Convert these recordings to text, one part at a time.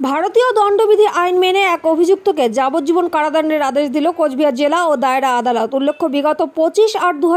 ভারতীয় দণ্ডবিধি আইন মেনে এক অভিযুক্তকে যাবজ্জীবন কারাদণ্ডের আদেশ দিল কোচবিহার জেলা ও দায়রা আদালত। উল্লেখ্য, বিগত পঁচিশ আট দু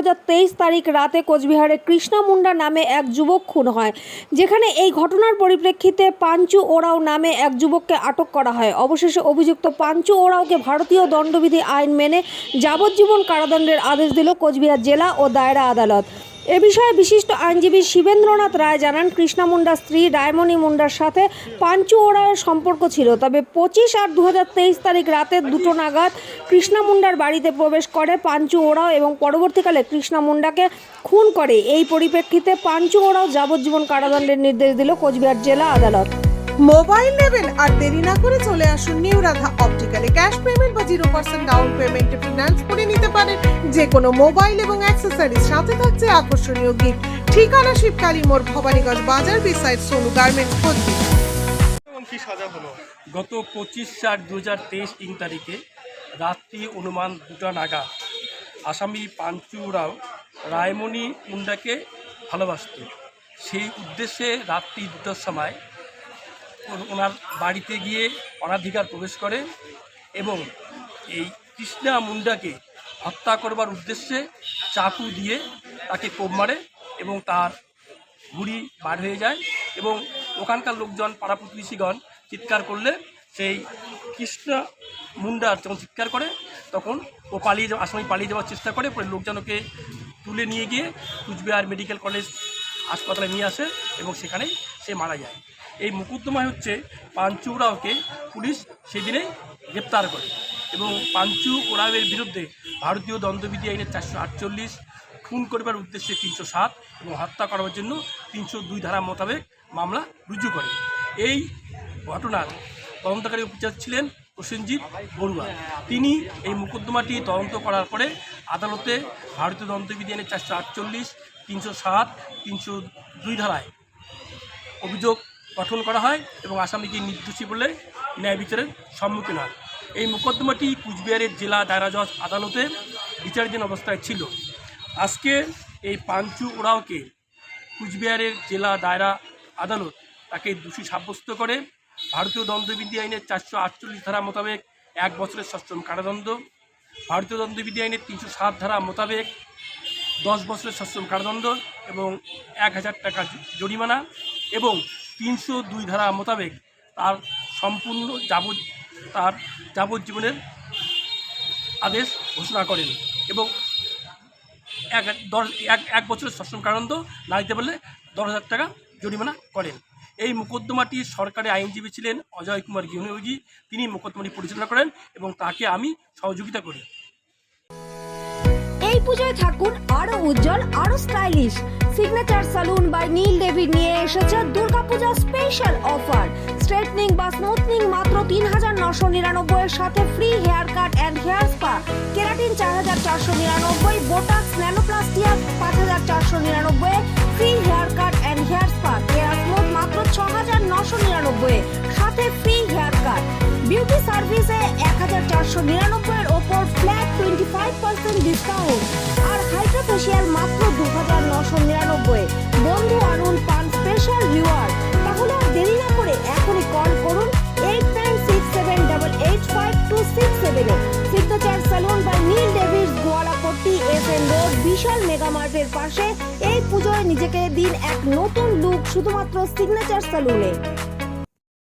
তারিখ রাতে কোচবিহারে কৃষ্ণা মুন্ডা নামে এক যুবক খুন হয়, যেখানে এই ঘটনার পরিপ্রেক্ষিতে পাঞ্চু ওরাও নামে এক যুবককে আটক করা হয়। অবশেষে অভিযুক্ত পাঞ্চু ওরাওকে ভারতীয় দণ্ডবিধি আইন মেনে যাবজ্জীবন কারাদণ্ডের আদেশ দিল কোচবিহার জেলা ও দায়রা আদালত। এ বিষয়ে বিশিষ্ট আইনজীবী শিবেন্দ্রনাথ রায় জানান, কৃষ্ণা মুন্ডার স্ত্রী রায়মণি মুন্ডার সাথে পাঞ্চু ওড়ায়ের সম্পর্ক ছিল। তবে পঁচিশ আর দু হাজার তেইশ তারিখ রাতে দুটো নাগাদ কৃষ্ণা মুন্ডার বাড়িতে প্রবেশ করে পাঞ্চু ওড়াও এবং পরবর্তীকালে কৃষ্ণা মুন্ডাকে খুন করে। এই পরিপ্রেক্ষিতে পাঞ্চু ওড়াও যাবজ্জীবন কারাদণ্ডের নির্দেশ দিল কোচবিহার জেলা আদালত। মোবাইল নেবেন আর দেরি না করে চলে আসুন নিউ রাধা অপটিক্যালে। ক্যাশ পেমেন্ট বা জিরো পার্সেন্ট ডাউন পেমেন্টে ফিনান্স করে নিতে পারেন। যে কোনো মোবাইল এবং অ্যাক্সেসরিজ সাথে থাকছে আকর্ষণীয় গিফট। ঠিকানা শিবকালী মোড় ভবানীগঞ্জ বাজার বিসাইড সোনু গার্মেন্টস কোচবিহার কি সাজা হলো? গত পঁচিশ চার দু হাজার তেইশ তিন তারিখে রাত্রি অনুমান দুটা নাগাদ আসামি পাঞ্চু রাও রায়মণি মুন্ডাকে ভালোবাসত সেই উদ্দেশ্যে রাত্রি দুটোর সময় ওনার বাড়িতে গিয়ে অনাধিকার প্রবেশ করে এবং এই কৃষ্ণা মুন্ডাকে হত্যা করবার উদ্দেশ্যে চাকু দিয়ে তাকে কোপ মারে এবং তার ঘুড়ি বার হয়ে যায় এবং ওখানকার লোকজন, পাড়া প্রতিবেশীগণ চিৎকার করলে সেই কৃষ্ণ মুন্ডার যখন চিৎকার করে তখন ও পালিয়ে যাওয়া আসামি পালিয়ে যাওয়ার চেষ্টা করে, পরে লোকজন ওকে তুলে নিয়ে গিয়ে কুচবিহার মেডিকেল কলেজ হাসপাতালে নিয়ে আসে এবং সেখানেই সে মারা যায়। এই মুকুদ্দমায় হচ্ছে পাঞ্চু ওরাওকে পুলিশ সেদিনেই গ্রেপ্তার করে এবং পাঞ্চু ওরাওয়ের বিরুদ্ধে ভারতীয় দণ্ডবিধি আইনের চারশো আটচল্লিশ, খুন করবার উদ্দেশ্যে তিনশো সাত এবং হত্যা করার জন্য তিনশো দুই ধারা মোতাবেক মামলা রুজু করে। এই ঘটনার তদন্তকারী অফিসার ছিলেন প্রসেনজিৎ বড়ুয়া। তিনি এই মোকদ্দমাটি তদন্ত করার পরে আদালতে ভারতীয় দণ্ডবিধি আইনের চারশো আটচল্লিশ, তিনশো সাত, তিনশো দুই ধারায় অভিযোগ গঠন করা হয় এবং আসামিকে নির্দোষী বলে ন্যায় বিচারের সম্মুখীন হয়। এই মোকদ্দমাটি কুচবিহারের জেলা দায়রা জজ আদালতে বিচারাধীন অবস্থায় ছিল। আজকে এই পাঞ্চু ওরাওকে কুচবিহারের জেলা দায়রা আদালত তাকে দোষী সাব্যস্ত করে ভারতীয় দণ্ডবিধি আইনের চারশো আটচল্লিশ ধারা মোতাবেক এক বছরের সশ্রম কারাদণ্ড, ভারতীয় দণ্ডবিধি আইনের তিনশো সাত ধারা মোতাবেক দশ বছরের সশ্রম কারাদণ্ড এবং এক হাজার টাকা জরিমানা এবং তিনশো দুই ধারা মোতাবেক তার সম্পূর্ণ যাব তার যাবজ্জীবনের আদেশ ঘোষণা করেন এবং এক দশ এক এক বছরের সশ্রম কারাদণ্ড না দিতে পারলে দশ হাজার টাকা জরিমানা করেন। এই মোকদ্দমাটি সরকারি আইনজীবী ছিলেন অজয় কুমার গৃহযোগী তিনি মোকদ্দমাটি পরিচালনা করেন এবং তাকে আমি সহযোগিতা করি। এই পুজোয় থাকুন আরও উজ্জ্বল, আরও stylish signature salon by Neil David নিয়ে এসেছে দুর্গাপূজা স্পেশাল অফার স্ট্রেটনিং বা স্মুথনিং মাত্র তিন হাজার নশো নিরানব্বই এর সাথে free hair cut and hair spa keratin চার হাজার চারশো নিরানব্বই বোটাক্স ন্যানোপ্লাস্টিয়া পাঁচ হাজার চারশো নিরানব্বই free hair cut and hair spa care smooth মাত্র ছ হাজার নশো নিরানব্বই, সাথে ফ্রি হেয়ার কাট বিউটি সার্ভিসে এক হাজার চারশো নিরানব্বইয়ের ওপর flat twenty five percent discount আর হাইড্রা রোড বিশাল মেগা মার্টের পাশে এই পুজোয় নিজেকে দিন এক নতুন লুক শুধুমাত্র সিগনেচার সালুনে